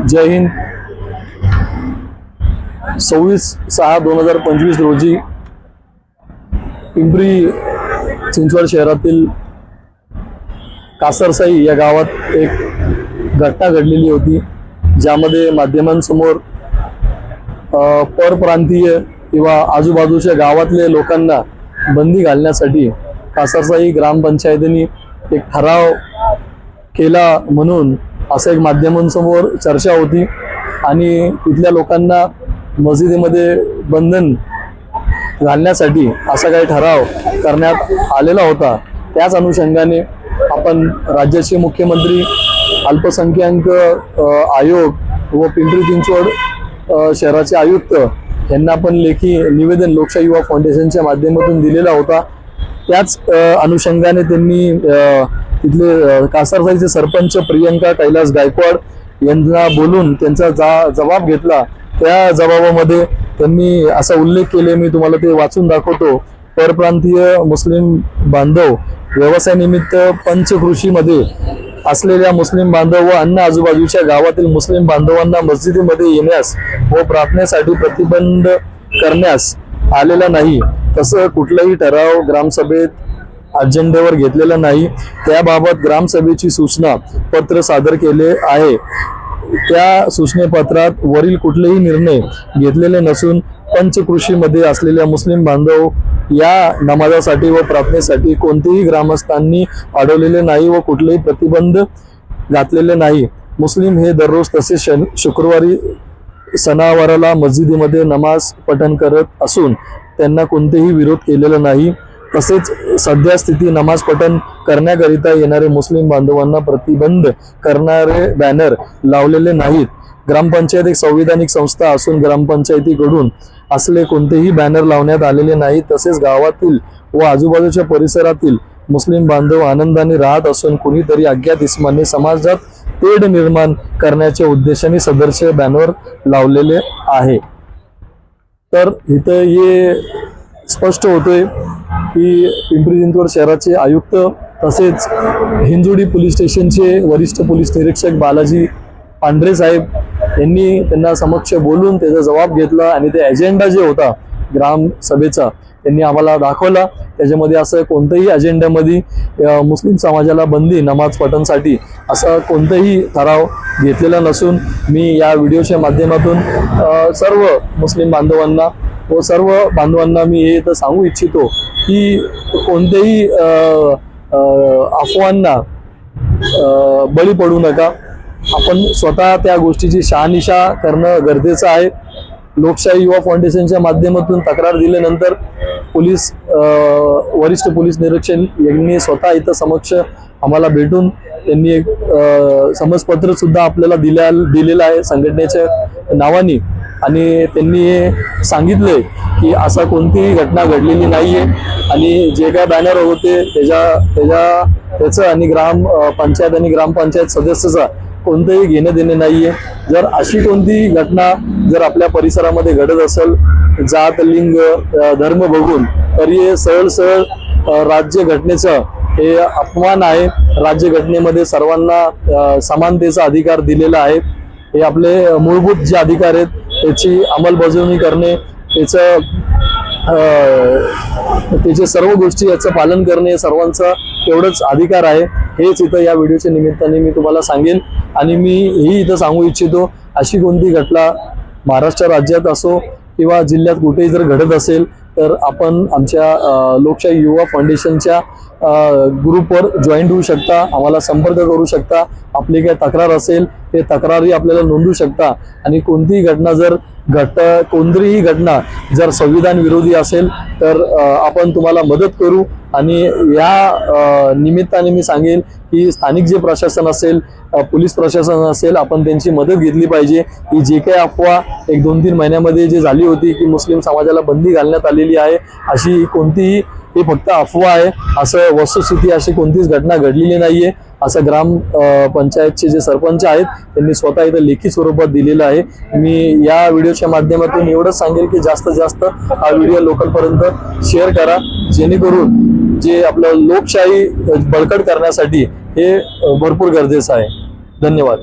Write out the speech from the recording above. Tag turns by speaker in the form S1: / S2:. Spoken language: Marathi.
S1: जय हिंद. सव्वीस सहा दोन हजार पंचवीस रोजी पिंपरी चिंचवड शहरातील कासरसाई या गावात एक घटना घडलेली होती ज्यामध्ये माध्यमांसमोर परप्रांतीय किंवा आजूबाजूच्या गावातले लोकांना बंदी घालण्यासाठी कासरसाई ग्रामपंचायतीने एक ठराव केला म्हणून असं एक माध्यमांसमोर चर्चा होती. आणि तिथल्या लोकांना मशिदीमध्ये बंधन घालण्यासाठी असा काही ठराव करण्यात आलेला होता. त्याच अनुषंगाने आपण राज्याचे मुख्यमंत्री अल्पसंख्याक आयोग व पिंपरी चिंचवड शहराचे आयुक्त यांना पण लेखी निवेदन लोकशाही युवा फाउंडेशनच्या माध्यमातून दिलेला होता. त्याच अनुषंगाने त्यांनी तिथले कासारसाईचे सरपंच प्रियंका कैलास गायकवाड यांना बोलून त्यांचा जा जबाब घेतला. त्या जबाबामध्ये त्यांनी असा उल्लेख केले मी तुम्हाला ते वाचून दाखवतो. परप्रांतीय मुस्लिम बांधव व्यवसायानिमित्त पंचकृषीमध्ये असलेल्या मुस्लिम बांधव व अन्य आजूबाजूच्या गावातील मुस्लिम बांधवांना मस्जिदीमध्ये येण्यास व प्रार्थनेसाठी प्रतिबंध करण्यास आलेला नाही. तसं कुठलाही ठराव ग्रामसभेत अजेंड्यावर घेतलेला नाही. त्याबाबत ग्रामसभेची सूचना पत्र सादर केले आहे. त्या सूचनेपत्रात वरील कुठलेही निर्णय घेतलेले नसून पंचकृषीमध्ये असलेल्या मुस्लिम बांधव या नमाजासाठी व प्रार्थनेसाठी कोणतेही ग्रामस्थांनी अडवलेले नाही व कुठलेही प्रतिबंध घातलेले नाही. मुस्लिम हे दररोज तसे शन शुक्रवारी सणावाराला मस्जिदीमध्ये नमाज पठण करत असून त्यांना कोणतेही विरोध केलेला नाही. तसेच सध्या स्थिती नमाज पठण करण्याकरिता येणारे मुस्लिम बांधवांना प्रतिबंध करणारे बॅनर लावलेले नाहीत. ग्रामपंचायत एक संविधानिक संस्था असून ग्रामपंचायतीकडून असले कोणतेही बॅनर लावण्यात आलेले नाही तसेच गावातील व आजूबाजूच्या परिसरातील मुस्लिम बांधव आनंदाने राहत असून कुणीतरी अज्ञात इस्माने समाजात तेढ निर्माण करण्याच्या उद्देशाने सदरचे बॅनर लावलेले आहे. तर इथं हे स्पष्ट होतोय. की पिंपरी चिंचवड शहराचे आयुक्त तसेच हिंजुडी पोलीस स्टेशनचे वरिष्ठ पोलीस निरीक्षक बालाजी पांढरे साहेब यांनी त्यांना समक्ष बोलून त्याचा जबाब घेतला आणि ते अजेंडा जे होता ग्राम सभेचा त्यांनी आम्हाला दाखवला. त्याच्यामध्ये असं कोणत्याही अजेंड्यामध्ये मुस्लिम समाजाला बंदी नमाज पठणसाठी असा कोणताही ठराव घेतलेला नसून मी या व्हिडिओच्या माध्यमातून सर्व मुस्लिम बांधवांना व सर्व बांधवांना मी हे तर सांगू इच्छितो की कोणत्याही अफवांना बळी पडू नका. आपण स्वतः त्या गोष्टीची शहानिशा करणं गरजेचं आहे. लोकशाही युवा फाउंडेशनच्या माध्यमातून तक्रार दिल्यानंतर पोलीस वरिष्ठ पोलीस निरीक्षक यांनी स्वतः इथं समक्ष आम्हाला भेटून त्यांनी एक समजपत्रसुद्धा समजपत्र सुद्धा आपल्याला दिल्या दिलेलं आहे. संघटनेच्या नावाने आणि त्यांनी हे सांगितलंय की असा कोणतीही घटना घडलेली नाहीये. आणि जे काय बॅनर होते त्याच्या त्याच्या त्याचं आणि ग्राम पंचायत आणि ग्रामपंचायत सदस्याचा कोणतंही घेणं देणं नाहीये. जर अशी कोणती घटना जर आपल्या परिसरामध्ये घडत असेल जात लिंग धर्म बघून तर हे सरळ सरळ राज्य घटनेचं हे अपमान आहे. राज्य घटनेमध्ये सर्वांना समानतेचा अधिकार दिलेला आहे. हे आपले मूलभूत जे अधिकार आहेत त्याची अंमलबजावणी करणे त्याचं त्याचे सर्व गोष्टी याचं पालन करणे सर्वांचा तेवढंच अधिकार आहे हेच इथं या व्हिडिओच्या निमित्ताने मी तुम्हाला सांगेन. आणि मी ही इथं सांगू इच्छितो अशी कोणती घटना महाराष्ट्र राज्यात असो किंवा जिल्ह्यात कुठेही जर घडत असेल तर आपण आमच्या लोकशाही युवा फाउंडेशनच्या ग्रुपवर जॉईंट होऊ शकता. आम्हाला संपर्क करू शकता. आपली काही तक्रार असेल ते तक्रारी आपल्याला नोंदवू शकता. आणि कोणतीही घटना जर घट कोणतीही घटना जर संविधान विरोधी असेल तर आपण तुम्हाला मदत करू. आणि या निमित्ताने मी सांगेन की स्थानिक जे प्रशासन असेल पोलीस प्रशासन असेल आपण त्यांची मदत घेतली पाहिजे. की जे काही अफवा एक दोन तीन महिन्यामध्ये जे झाली होती की मुस्लिम समाजाला बंदी घालण्यात आलेली आहे अशी कोणतीही ही फक्त अफवा आहे. असं वस्तुस्थिती अशी कोणतीच घटना घडलेली नाहीये. असं ग्राम पंचायतचे जे सरपंच आहेत त्यांनी स्वतः इथं लेखी स्वरूपात दिलेलं आहे. मी या व्हिडिओच्या माध्यमातून एवढंच सांगेल की जास्तीत जास्त हा व्हिडिओ लोकलपर्यंत शेअर करा. जेणेकरून जे आपलं लोकशाही बळकट करण्यासाठी हे भरपूर गरजेचं आहे. धन्यवाद.